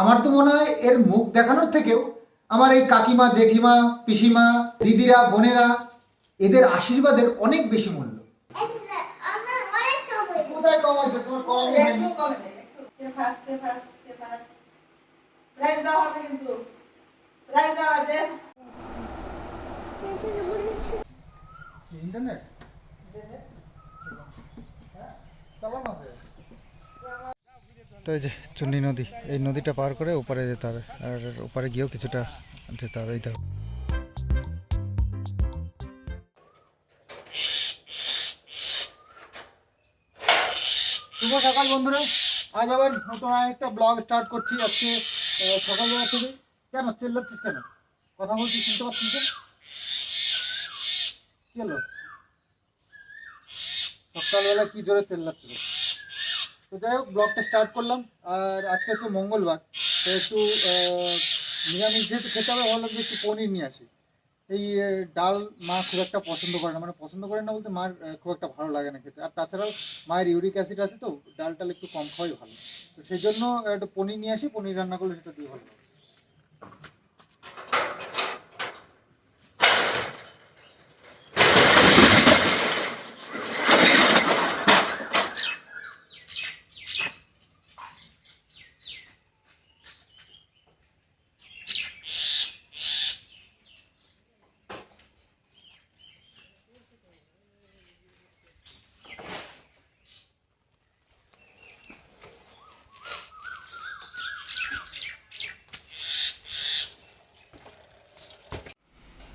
আমার তো মনে হয় এর মুখ দেখানোর থেকেও আমার এই কাকিমা জেঠিমা পিসিমা দিদিরা বোনেরা এদের আশীর্বাদের অনেক বেশি মূল্য। কোথায় কম হয়েছে? তোমার ইন্টারনেট? চালানো আছে? তো এই যে চুন্ডি নদী। এই নদীটা পার করে ওপারে যেতে হবে। আর ওপারে গিয়েও কিছুটা যেতে হবে, এইটা শুভ সকাল বন্ধুরা। আজ আবার নতুন একটা ব্লগ স্টার্ট করছি আজকে সকালবেলা থেকে কেন? চেল্লাচ্ছিস কেন? কথা বলছিস, শুনতে পাচ্ছিস সকালবেলা কি জোরে চেল্লাচ্ছিল তো যাই হোক, ব্লগটা স্টার্ট করলাম। আর আজকে হচ্ছে মঙ্গলবার। তো একটু নিরামিষ যেহেতু খেতে হবে, ভাবলাম যে একটু পনির নিয়ে আসি। এই ডাল মা খুব একটা পছন্দ করে না। মানে পছন্দ করে না বলতে মার খুব একটা ভালো লাগে না খেতে। আর তাছাড়াও মায়ের ইউরিক অ্যাসিড আছে তো, ডাল টাল একটু কম খাওয়াই ভালো। তো সেই জন্য একটু পনির নিয়ে আসি, পনির রান্না করলে সেটা দিয়ে ভালো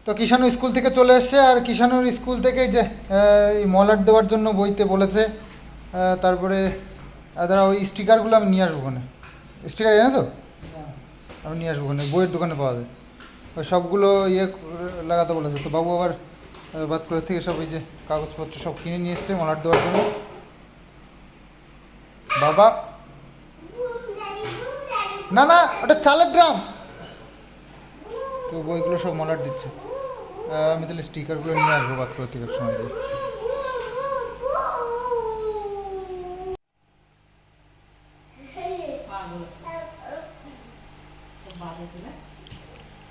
তো কিষাণু স্কুল থেকে চলে এসছে আর কিষাণুর স্কুল থেকে যে মলাট দেওয়ার জন্য বইতে বলেছে তারপরে দাঁড়া ওই স্টিকারগুলো আমি নিয়ে আসব ওখানে। স্টিকার এনেছো আমি নিয়ে আসব ওখানে বইয়ের দোকানে পাওয়া যায়। ওই সবগুলো ইয়ে লাগাতে বলেছে। তো বাবু আবার করে থেকে সব ওই যে কাগজপত্র সব কিনে নিয়ে এসছে মলাট দেওয়ার জন্য। বাবা! দাদি, দাদি, না না ওটা চালের ড্রাম। তো বইগুলো সব মলাট দিচ্ছে। আমি তাহলে স্টিকারগুলো নিয়ে আসব বাদ করে থেকে সময়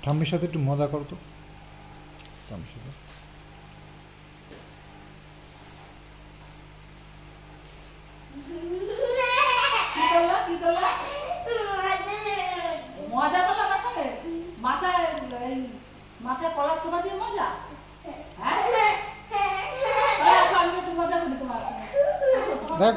ঠাম্মির সাথে একটু মজা করো তো ঠাম্মির সাথে কি করল কি করল মজা করল আমার সাথে মাথায় এই মাথায় কলার ছোপা দিয়ে মজা হ্যাঁ এই আসো, আমি একটু মজা করি তোমার সঙ্গে। আসো, তোমার দেখ সাথে- কিষানের সাথে মজা করো মজা করো যাও এই যে আমি একটু মজা দেবো ছোটো এবার কেমন লাগে আমার ভালোই লাগে কেমন নাচে এখন এবার দেখো কেমন নাচে না আমার খুব ভালো নাচে খুব ভালো লাগে দাঁড়া বন্ধুকে কি আছে বন্ধু উঠে না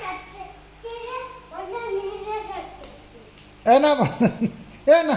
চাচ্ছে ঠিক আছে বন্ধু নিজে চাচ্ছে এ না এ না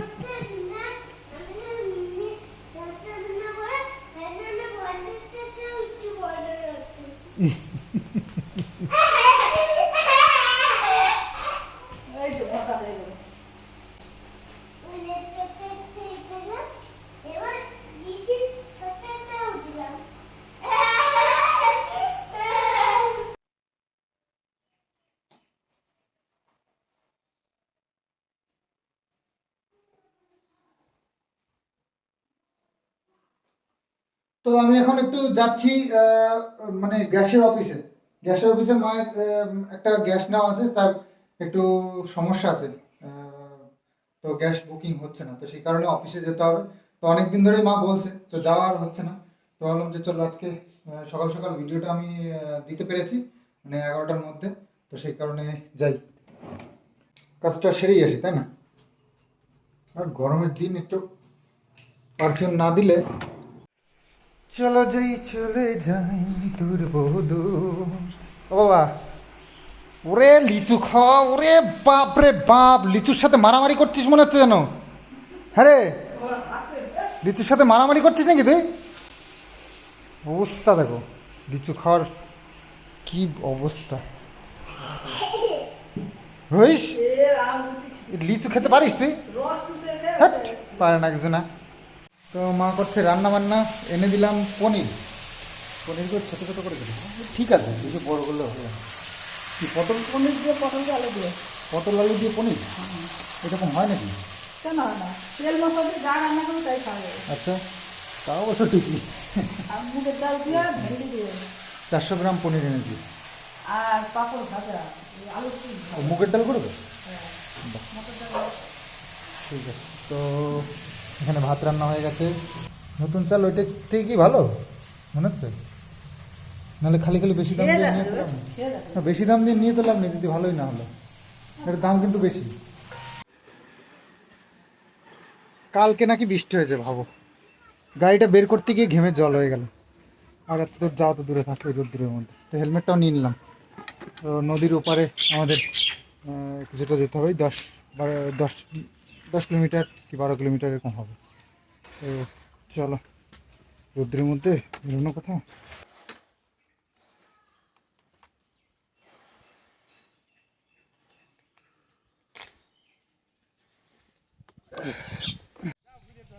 এখন একটু যাচ্ছি মানে গ্যাসের অফিসে। গ্যাসের অফিসে মায়ের একটা গ্যাস নেওয়া আছে, তার একটু সমস্যা আছে। তো গ্যাস বুকিং হচ্ছে না, তো সেই কারণে অফিসে যেতে হবে। তো অনেক দিন ধরেই মা বলছে, তো যাওয়া আর হচ্ছে না। তো ভাবলাম যে চলো আজকে সকাল সকাল ভিডিওটা আমি দিতে পেরেছি মানে এগারোটার মধ্যে। তো সেই কারণে যাই। কাজটা সেরেই আসি, তাই না? আর গরমের দিন একটু পারফিউম না দিলে চলো যাই চলে যাই দূর বহুদূর ও বাবা ওরে লিচু খাওয়া ওরে বাপ রে বাপ লিচুর সাথে মারামারি করছিস মনে হচ্ছে যেন? হ্যাঁ রে লিচুর সাথে মারামারি করছিস নাকি তুই? অবস্থা দেখো লিচু খাওয়ার কি অবস্থা। হইস লিচু খেতে পারিস তুই? চুষে পারে না কিছু না। তো মা করছে রান্না বান্না এনে দিলাম পনির। পনির করে ছোটো ছোটো করে দিলাম। ঠিক আছে কিছু বড় করলে হবে। কি পটল পনির দিয়ে পটল আলু দিয়ে? পটল আলু দিয়ে পনির? এরকম হয় নাকি? কেন হয় না। তেল মশলা দিয়ে যা রান্না করবে তাই খাওয়া আচ্ছা তা অবশ্য ঠিকই। আর মুগের ডাল দিয়ে ভেন্ডি দিয়ে। চারশো গ্রাম পনির এনেছি আর পাঁপড় ভাজা আলু মুগের ডাল করবে? হ্যাঁ ঠিক আছে তো এখানে ভাত রান্না হয়ে গেছে। নতুন চাল ওইটা থেকে কি ভালো? মনে হচ্ছে? নাহলে খালি খালি বেশি দাম দিয়ে নিয়ে না, বেশি দাম দিয়ে নিয়ে তো লাভ নেই যদি ভালোই না হলো। এর দাম কিন্তু বেশি। কালকে নাকি বৃষ্টি হয়েছে ভাবো। গাড়িটা বের করতে গিয়ে ঘেমে জল হয়ে গেল। আর এত দূর যাওয়া তো দূরে থাকবে রোদ্দুরের মধ্যে। তো হেলমেটটাও নিয়ে নিলাম। তো নদীর ওপারে আমাদের কিছুটা যেতে হবে দশ বারো দশ দশ কিলোমিটার কি বারো কিলোমিটার এরকম হবে। তো চলো, রোদ্রের মধ্যে বেরোনো কোথাও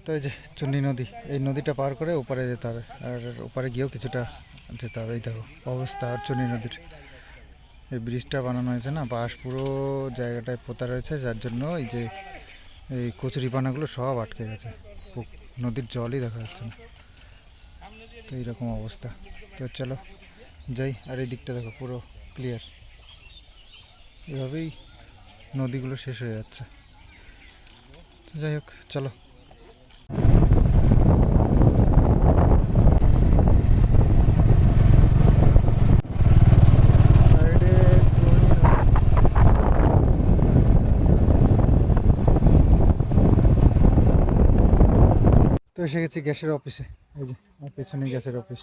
তো এই যে চুন্নি নদী, এই নদীটা পার করে ওপারে যেতে হবে। আর ওপারে গিয়েও কিছুটা যেতে হবে। এই দেখো, অবস্থা আর চুন্নি নদীর। এই ব্রিজটা বানানো হয়েছে না, বাঁশ পুরো জায়গাটায় পোতা রয়েছে, যার জন্য এই যে এই কচুরিপানাগুলো সব আটকে গেছে। নদীর জলই দেখা যাচ্ছে না। তো এইরকম অবস্থা। তো চলো যাই, আর এই দিকটা দেখো পুরো ক্লিয়ার এভাবেই নদীগুলো শেষ হয়ে যাচ্ছে। যাই হোক, চলো সাইডে তো এসে গেছি গ্যাসের অফিসে। এই যে পেছনে গ্যাসের অফিস।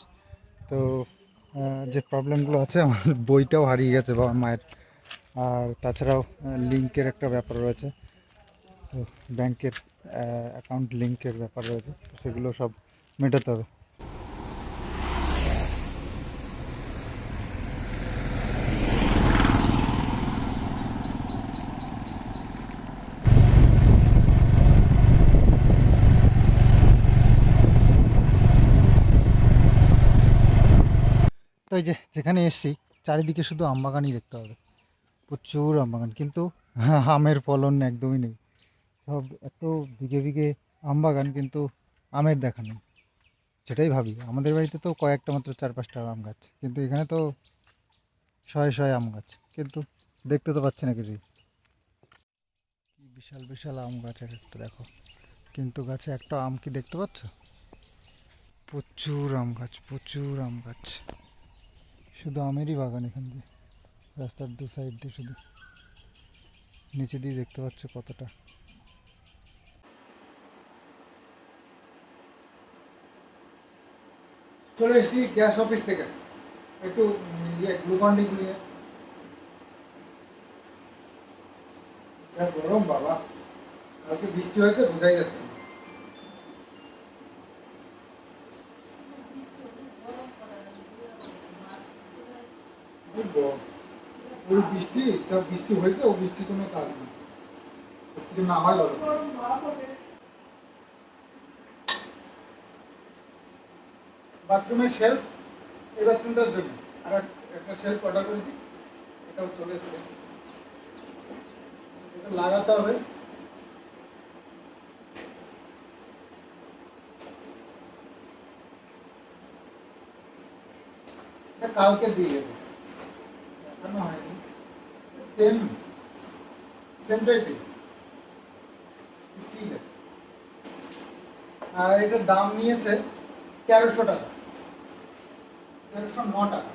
তো যে প্রবলেমগুলো আছে, আমার বইটাও হারিয়ে গেছে বাবা মায়ের। আর তাছাড়াও লিঙ্কের একটা ব্যাপার রয়েছে। তো ব্যাংকের অ্যাকাউন্ট লিঙ্কের ব্যাপার রয়েছে। সেগুলো সব মেটাতে হবে। এই যে যেখানে এসছি, চারিদিকে শুধু আমবাগানই দেখতে হবে। প্রচুর আমবাগান, কিন্তু আমের ফলন একদমই নেই। সব এত বিঘে বিঘে আমবাগান, কিন্তু আমের দেখা নেই। সেটাই ভাবি, আমাদের বাড়িতে তো কয়েকটা মাত্র চার পাঁচটা আম গাছ, কিন্তু এখানে তো শয়ে শয়ে আম গাছ, কিন্তু দেখতে তো পাচ্ছি না কিছুই। বিশাল বিশাল আম গাছ এক একটা, দেখো। কিন্তু গাছে একটা আম কি দেখতে পাচ্ছ? প্রচুর আম গাছ, প্রচুর আম গাছ। শুধু আমেরই বাগান এখান দিয়ে রাস্তার দু সাইড দিয়ে শুধু। নিচে দিয়ে দেখতে পাচ্ছ কতটা। চলে এসেছি গ্যাস অফিস থেকে। একটু ইয়ে গ্লুকন্ডি নিয়ে। যা গরম বাবা। কালকে বৃষ্টি হয়েছে, বোঝাই যাচ্ছে না। খুব গরম। ওই বৃষ্টি, যা বৃষ্টি হয়েছে, ও বৃষ্টি কোনো কাজ ওর না হয় বাথরুমের শেলফ এই বাথরুমটার জন্য। আর একটা শেলফ অর্ডার করেছি, এটাও চলে এসছে। এটা লাগাতে হবে। কালকে দিয়ে দেবো। সেম সেম টাইপের স্টিলের আর এটার দাম নিয়েছে তেরোশো টাকা। তেরোশো ন টাকা।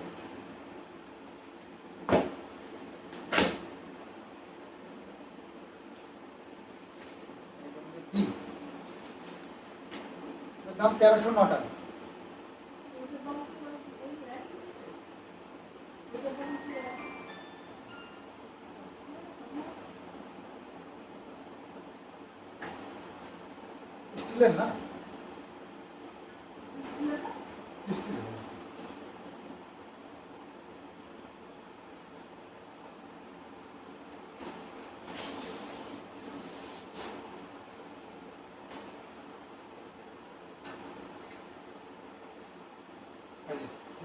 দাম তেরোশো ন টাকা। स्टूडेंट ना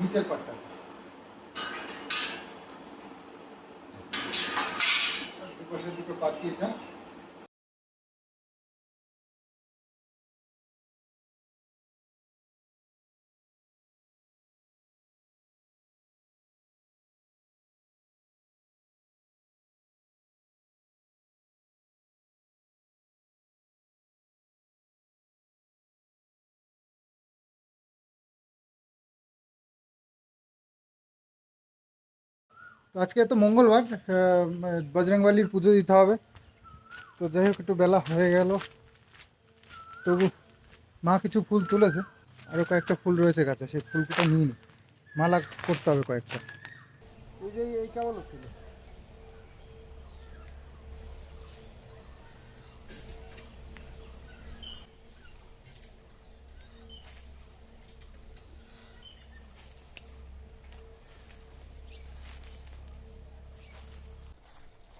नीचे पट्टा पाती है তো আজকে তো মঙ্গলবার বজরংবালির পুজো দিতে হবে। তো যাই হোক, একটু বেলা হয়ে গেল। তবু মা কিছু ফুল তুলেছে আরও কয়েকটা ফুল রয়েছে গাছে, সেই ফুলগুলো নিয়ে নি। মালা করতে হবে কয়েকটা। এই যে এই কেমন ছিল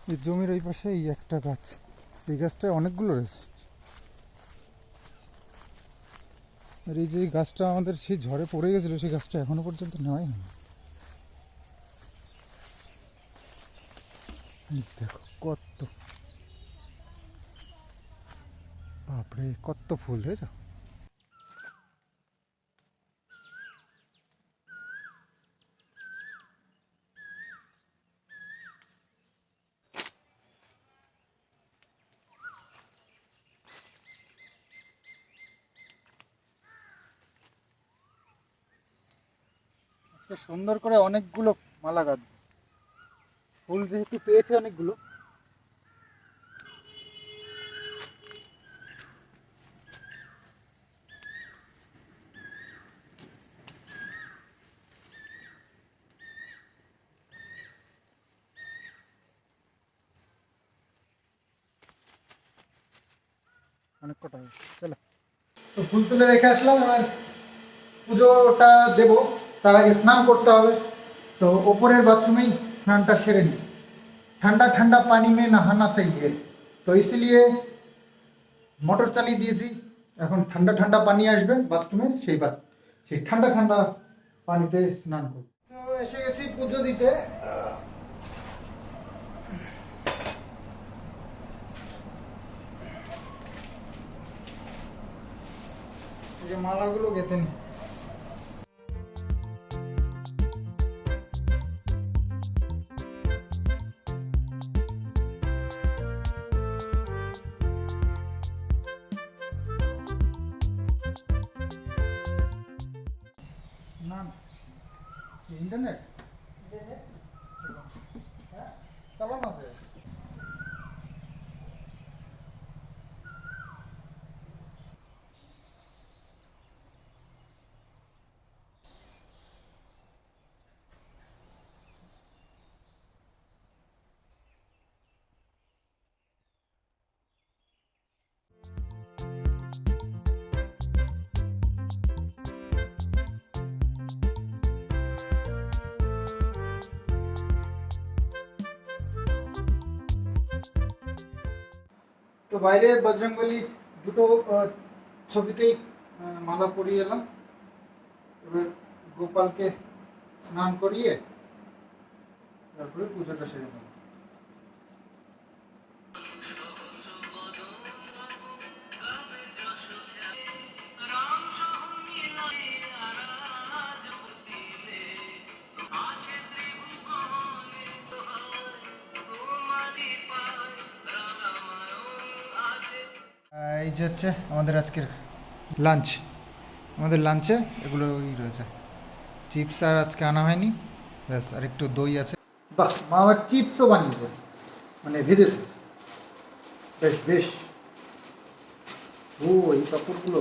এই জমির ওই পাশে এই একটা গাছ। এই গাছটায় অনেকগুলো রয়েছে। আর এই যে গাছটা আমাদের সেই ঝড়ে পড়ে গেছিল, সেই গাছটা এখনও পর্যন্ত নেওয়াই হয়নি। দেখো কত। বাপরে, কত ফুল দেখেছ সুন্দর করে অনেকগুলো মালা গাঁথ ফুল যেহেতু পেয়েছে অনেকগুলো। অনেক কটা হয়েছে। চলো। তো ফুল তুলে রেখে আসলাম, এবার পুজোটা দেব। তার আগে স্নান করতে হবে তো ওপরের বাথরুমেই স্নানটা সেরে নিই ঠান্ডা ঠান্ডা পানি में नहाना चाहिए তো ইসলিয়ে মোটর চালিয়ে দিয়েছি এখন ঠান্ডা ঠান্ডা পানি আসবে বাথরুমে সেই বাথ সেই ঠান্ডা ঠান্ডা পানিতে স্নান করব তো এসে গেছি পুজো দিতে এই যে মালাগুলো গেঁথে নিই ইন্টারনেট হ্যাঁ চালানো আছে তো বাইরে বজরংবলী দুটো ছবিতেই মালা পরিয়ে এলাম। এবার গোপালকে স্নান করিয়ে তারপরে পুজোটা সেরে নেব। এই যে হচ্ছে আমাদের আজকের লাঞ্চ আমাদের লাঞ্চে এগুলো রয়েছে। চিপস আর আজকে আনা হয়নি। ব্যাস, আর একটু দই আছে। বাহ, মা আবার চিপসও বানিয়েছে। মানে ভেজেছে। বেশ বেশ। ও, এই কাপড়গুলো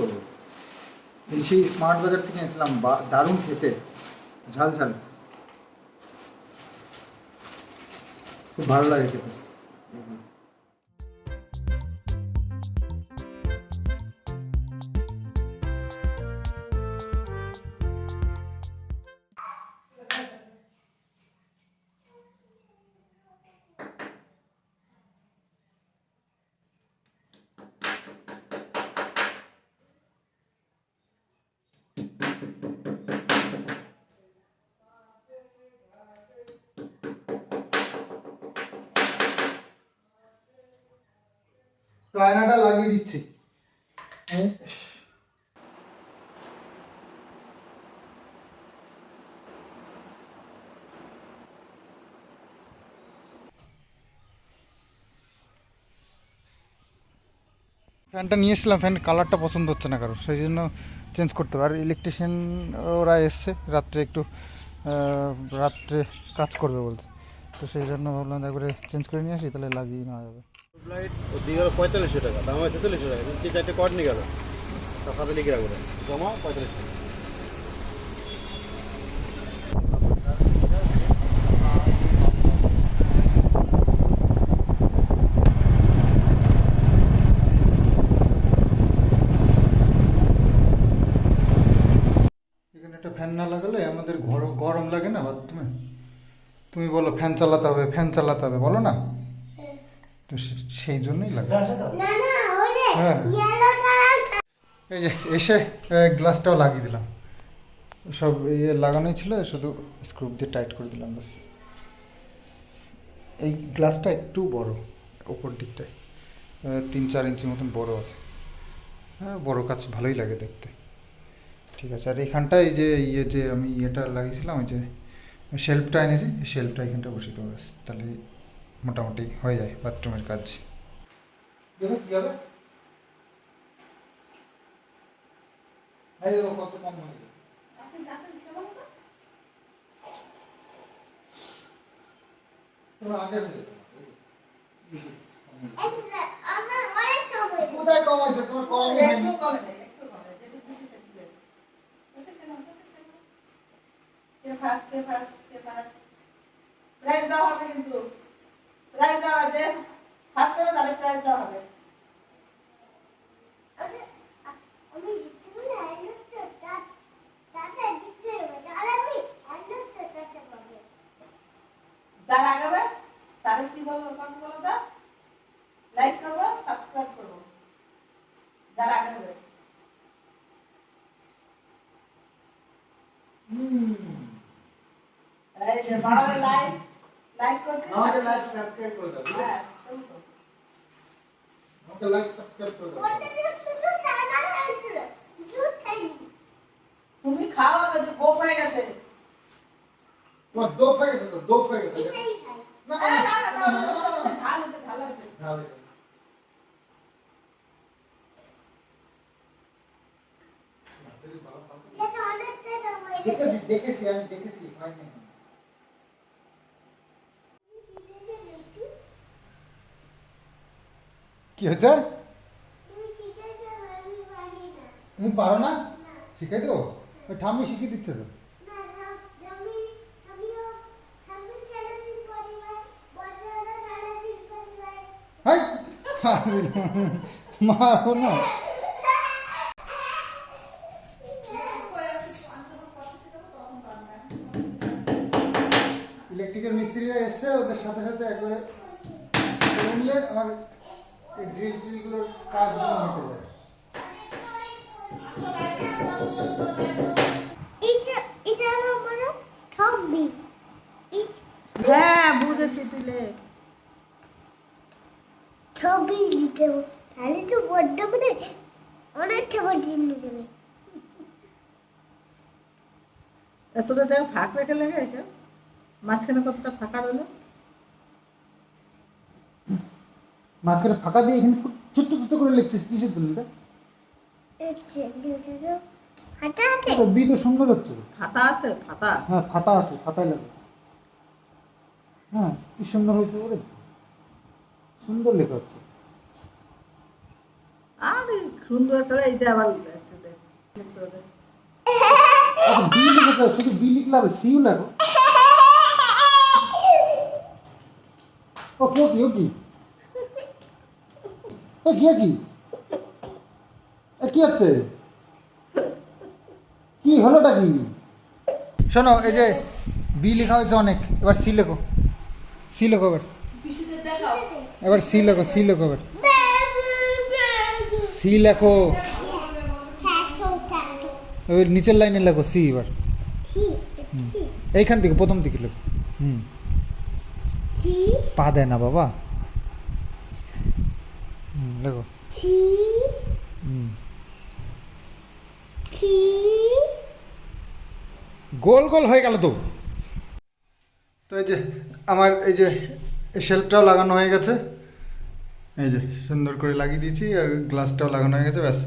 এই সেই স্মার্ট বাজার থেকে এনেছিলাম দারুণ খেতে। ঝাল ঝাল। খুব ভালো লাগে খেতে। আয়নাটা লাগিয়ে দিচ্ছি। ফ্যানটা নিয়ে এসেছিলাম, ফ্যান কালারটা পছন্দ হচ্ছে না কারও সেই জন্য চেঞ্জ করতে হবে। আর ইলেকট্রিশিয়ান ওরা এসছে, রাত্রে একটু রাত্রে কাজ করবে বলছে। তো সেই জন্য ভাবলাম একবারে চেঞ্জ করে নিয়ে আসি, তাহলে লাগিয়ে নেওয়া যাবে। লাইট পঁয়তাল্লিশশো টাকা, দাম জমা টাকা। ফ্যান না লাগালে আমাদের গরম লাগে না বাথরুমে? তুমি বলো, ফ্যান চালাতে হবে, ফ্যান চালাতে হবে, বলো না? তো সেই জন্যই লাগে। না না ওরে হ্যাঁ। এই যে এসে গ্লাসটাও লাগিয়ে দিলাম। সব ইয়ে লাগানোই ছিল শুধু স্ক্রু দিয়ে টাইট করে দিলাম বাস এই গ্লাসটা একটু বড় ওপর দিকটায়। তিন চার ইঞ্চি মতন বড় আছে। হ্যাঁ বড় কাজ ভালোই লাগে দেখতে। ঠিক আছে আর এখানটায় এই যে ইয়ে যে আমি ইয়েটা লাগিয়েছিলাম ওই যে শেল্ফটা এনেছি শেল্ফটা এখানটা বসিয়ে দেবো তাহলে মোটামুটি হয়ে যায় বাথরুমের কাজ। কী হবে? কত কম হয়ে আগে। কোথায় কম হয়েছে? তোমার কমই হয়নি একটু কমে? Prize দেওয়া হবে কিন্তু। প্রাইজ দেওয়া যে ফার্স্ট করে তাহলে প্রাইজ দেওয়া হবে। হবে যারা আগাবে তাদের কি বলব কত বলো তো? লাইক করব সাবস্ক্রাইব করব যারা আগাবে। যে বাবার লাইক। লাইক করতে আমাকে লাইক সাবস্ক্রাইব করে দাও ঠিক আছে? হ্যাঁ চলো তো। আমাকে লাইক সাবস্ক্রাইব করে দাও ওটা তো শুধু টানা হয়েছিল জুট খাইনি তুমি খাও আগে যে গোপ হয়ে গেছে তোমার দোপ হয়ে গেছে তো দোপ হয়ে গেছে এটাই খাই না না, না না, না না, না, না, না, না, না, না, ঝাল হচ্ছে, ঝাল হচ্ছে। ঝাল হয়ে গেছে। এটা অনেকটা দাম হয়ে গেছে দেখেছি দেখেছি আমি দেখেছি হয়নি কি হয়েছে তুমি পারি না। শিখাই দেবো? ওই ঠাম্মি শিখিয়ে দিচ্ছে তো। মারো না ইলেকট্রিক্যাল মিস্ত্রিরা এসছে ওদের সাথে সাথে একবারে করে নিলে আমার এই ড্রিল ট্রিলগুলোর কাজগুলো মিটে যায় এটা এটা আমার ছবি হ্যাঁ বুঝেছি তুলে ছবি দিতে হবে। তাহলে তো বড্ড মানে অনেক ছবি দিয়ে দেবে তোদের জায়গা ফাঁক রেখে লেগে এটা মাঝখানে কতটা ফাঁকা রইল মাঝখানে ফাঁকা দিয়ে এখানে খুব ছোট্ট ছোট্ট করে লিখছিস কিসের জন্য এটা? হাঁটা বি তো সুন্দর হচ্ছে। খাতা আছে খাতা হ্যাঁ ফাতা আছে ফাতাই লাগে। হ্যাঁ কি সুন্দর হয়েছে ওরে। সুন্দর লেখা হচ্ছে। আর সুন্দর করে এইটা আবার একটু দেখ, একটু দেখ। আচ্ছা বি শুধু বি লিখলে হবে সিও লেখো ও কি ও ও কি এ কি কি? এ কি হচ্ছে? কি হলোটা কি? শোনো এই যে বি লেখা হয়েছে অনেক এবার সি লেখো। সি লেখো এবার। এবার সি লেখো সি লেখো এবার। সি লেখো। ওই নিচের লাইনে লেখো সি এবার। এইখান থেকে প্রথম দিকে লেখো। হুম। পা দেয় না বাবা। লেখো টি টি গোল গোল হয়ে গেল তো। তো এই যে আমার এই যে শেল্ফটাও লাগানো হয়ে গেছে। এই যে সুন্দর করে লাগিয়ে দিয়েছি আর গ্লাসটাও লাগানো হয়ে গেছে ব্যাস।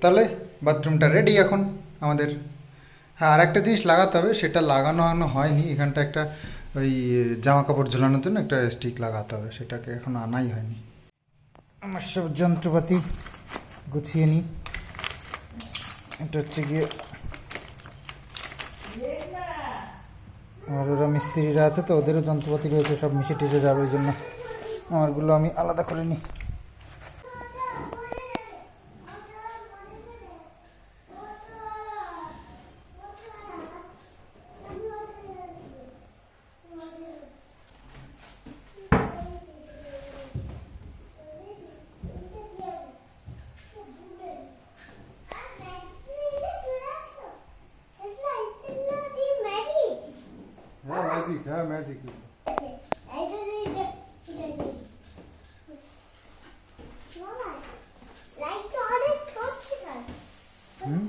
তাহলে বাথরুমটা রেডি এখন আমাদের। হ্যাঁ আর একটা জিনিস লাগাতে হবে সেটা লাগানো আনো হয়নি। এখানটা একটা ওই জামা কাপড় ঝোলানোর জন্য একটা স্টিক লাগাতে হবে সেটাকে এখন আনাই হয়নি। আমার সব যন্ত্রপাতি গুছিয়ে নিই। এটা হচ্ছে গিয়ে আমার ওরা মিস্ত্রিরা আছে তো, ওদেরও যন্ত্রপাতি রয়েছে, সব মিশে টিশে যাবে ওই জন্য। আমারগুলো আমি আলাদা করে নিই হ্যাঁ ম্যাজিক হ্যাঁ ম্যাজিক হুম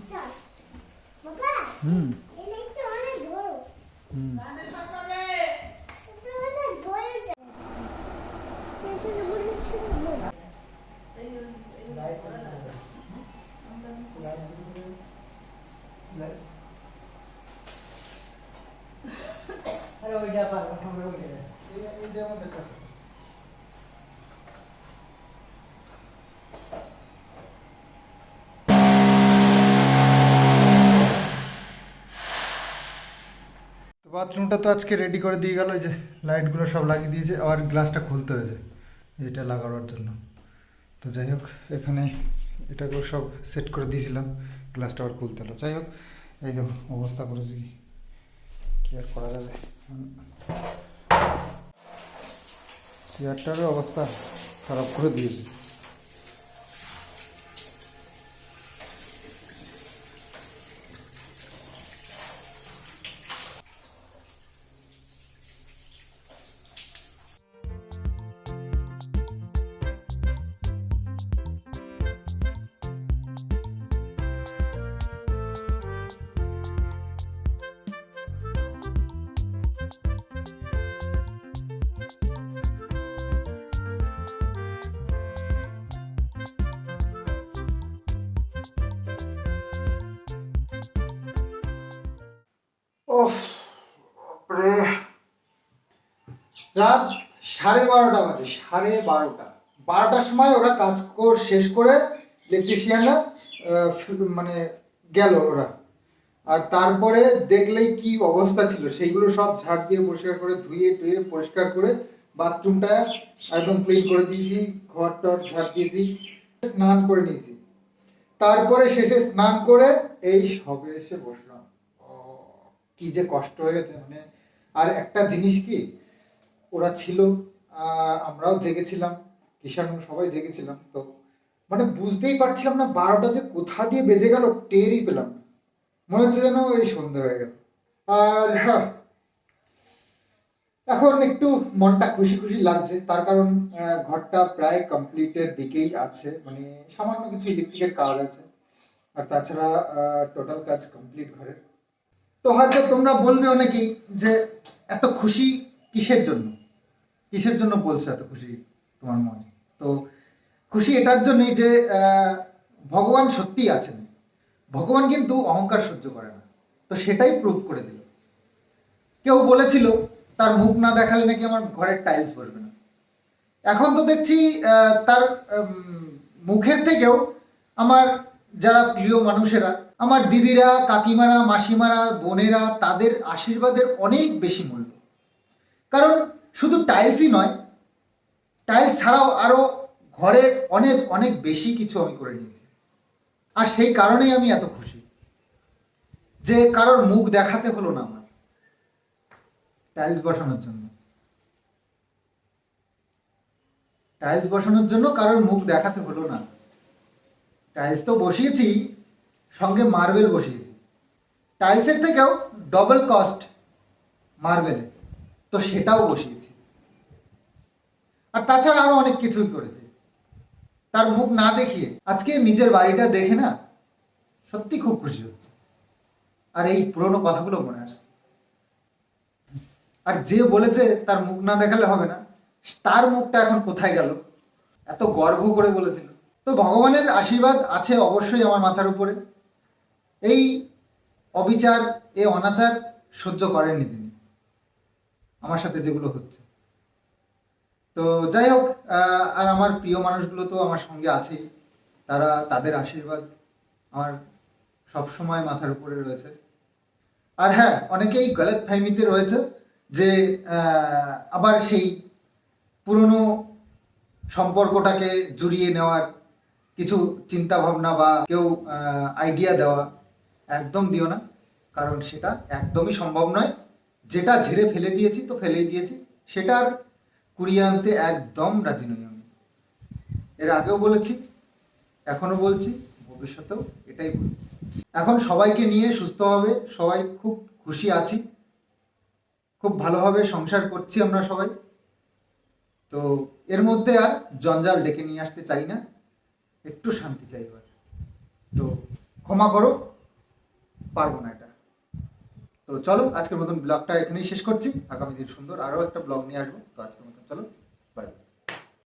হুম হুম বাথরুমটা তো আজকে রেডি করে দিয়ে গেল যে লাইটগুলো সব লাগিয়ে দিয়েছে, আবার গ্লাসটা খুলতে হয়েছে, এটা লাগানোর জন্য। তো যাই হোক, এখানে এটাকে সব সেট করে দিয়েছিলাম গ্লাসটা আবার খুলতে হলো। যাই হোক, এই দেখো অবস্থা করেছি। কি আর করা যাবে? চেয়ারটারও অবস্থা খারাপ করে দিয়েছে ওফ, বাপরে। রাত সাড়ে বারোটা বাজে, সাড়ে বারোটা। বারোটার সময় ওরা কাজ শেষ করে ইলেকট্রিশিয়ানরা মানে গেল ওরা। আর তারপরে দেখলেই কি অবস্থা ছিল, সেইগুলো সব ঝাড় দিয়ে পরিষ্কার করে, ধুয়ে টুয়ে পরিষ্কার করে বাথরুমটা একদম ক্লিন করে দিয়েছি ঘর টর ঝাড় দিয়েছি, স্নান করে নিয়েছি। তারপরে শেষে স্নান করে এই সবে এসে বসলাম। কি যে কষ্ট হয়ে গেছে মানে আর একটা জিনিস কি, ওরা ছিল আমরাও জেগেছিলাম, কিষাণু সবাই জেগেছিলাম, তো মানে বুঝতেই পারছিলাম না বারোটা যে কোথা দিয়ে বেজে গেল, টেরই পেলাম মনে হচ্ছে যেন এই সন্ধে হয়ে গেল আর হ্যাঁ এখন একটু মনটা খুশি খুশি লাগছে, তার কারণ ঘরটা প্রায় কমপ্লিটের দিকেই আছে মানে সামান্য কিছু ইলেকট্রিকের কাজ আছে। আর তাছাড়া টোটাল কাজ কমপ্লিট ঘরের। তো হয়তো তোমরা বলবে অনেকেই যে এত খুশি কিসের জন্য? কিসের জন্য বলছো এত খুশি তোমার মনে? তো খুশি এটার জন্যই যে ভগবান সত্যিই আছেন। ভগবান কিন্তু অহংকার সহ্য করে না। তো সেটাই প্রুভ করে দিল। কেউ বলেছিল, তার মুখ না দেখালে নাকি আমার ঘরের টাইলস বসবে না? এখন তো দেখছি তার মুখের থেকেও আমার যারা প্রিয় মানুষেরা, আমার দিদিরা, কাকিমারা, মাসিমারা, বোনেরা, তাদের আশীর্বাদের অনেক বেশি মূল্য। কারণ শুধু টাইলসই নয়, টাইলস ছাড়াও আরও ঘরে অনেক অনেক বেশি কিছু আমি করে নিয়েছি। আর সেই কারণেই আমি এত খুশি যে কারোর মুখ দেখাতে হলো না আমার টাইলস বসানোর জন্য। টাইলস বসানোর জন্য কারোর মুখ দেখাতে হলো না। টাইলস তো বসিয়েছি, সঙ্গে মার্বেল বসিয়েছি। টাইলসের থেকেও ডবল কস্ট মার্বেলে, তো সেটাও বসিয়েছি। আর তাছাড়া আরও অনেক কিছুই করেছি। তার মুখ না দেখিয়ে আজকে নিজের বাড়িটা দেখে না সত্যি খুব খুশি হচ্ছে। আর এই পুরোনো কথাগুলো মনে আসছে। আর যে বলেছে তার মুখ না দেখালে হবে না, তার মুখটা এখন কোথায় গেল? এত গর্ব করে বলেছিল। তো ভগবানের আশীর্বাদ আছে অবশ্যই আমার মাথার উপরে। এই অবিচার, এই অনাচার সহ্য করেননি তিনি। আমার সাথে যেগুলো হচ্ছে। তো যাই হোক আর আমার প্রিয় মানুষগুলো তো আমার সঙ্গে আছেই তারা তাদের আশীর্বাদ আমার সব সময় মাথার উপরে রয়েছে। আর হ্যাঁ অনেকেই গলত ফাইমিতে রয়েছে যে আবার সেই পুরনো সম্পর্কটাকে জুড়িয়ে নেওয়ার কিছু চিন্তা ভাবনা বা কেউ আইডিয়া দেওয়া একদম দিও না। কারণ সেটা একদমই সম্ভব নয়। যেটা ঝেড়ে ফেলে দিয়েছি তো ফেলেই দিয়েছি। সেটার কুড়িয়ে আনতে একদম রাজি নই আমি। এর আগেও বলেছি এখনও বলছি, ভবিষ্যতেও এটাই বলব এখন সবাইকে নিয়ে সুস্থভাবে সবাই খুব খুশি আছি। খুব ভালোভাবে সংসার করছি আমরা সবাই। তো এর মধ্যে আর জঞ্জাল ডেকে নিয়ে আসতে চাই না। একটু শান্তি চাই এবার তো ক্ষমা করো, পারব না এটা। তো চলো, আজকের মতন ব্লগটা এখানেই শেষ করছি। আগামী দিন সুন্দর আরও একটা ব্লগ নিয়ে আসব। তো আজকের মতন চলো